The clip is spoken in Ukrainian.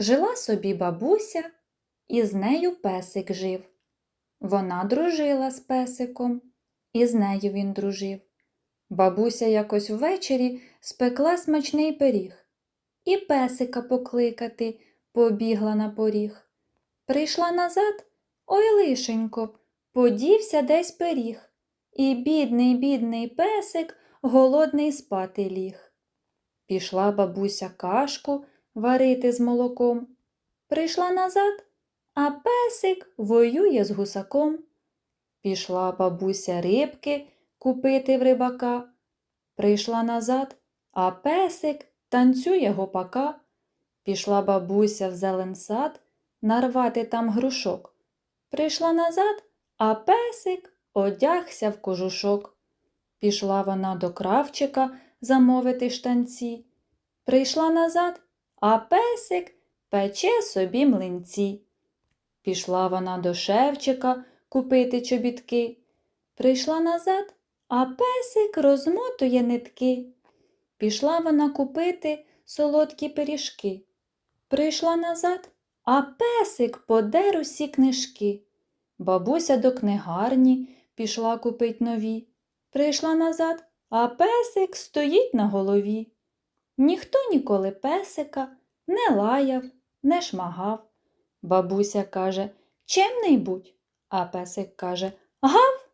Жила собі бабуся, і з нею песик жив. Вона дружила з песиком, і з нею він дружив. Бабуся якось ввечері спекла смачний пиріг. І песика покликати побігла на поріг. Прийшла назад, ой лишенько, подівся десь пиріг. І бідний, бідний песик голодний спати ліг. Пішла бабуся кашку варити з молоком. Прийшла назад, а песик воює з гусаком. Пішла бабуся рибки купити в рибака. Прийшла назад, а песик танцює гопака. Пішла бабуся в зелен сад нарвати там грушок. Прийшла назад, а песик одягся в кожушок. Пішла вона до кравчика замовити штанці. Прийшла назад, а песик пече собі млинці. Пішла вона до шевчика купити чобітки. Прийшла назад, а песик розмотує нитки. Пішла вона купити солодкі пиріжки. Прийшла назад, а песик подер усі книжки. Бабуся до книгарні пішла купить нові. Прийшла назад, а песик стоїть на голові. Ніхто ніколи песика не лаяв, не шмагав. Бабуся каже Чемний будь, а песик каже Гав.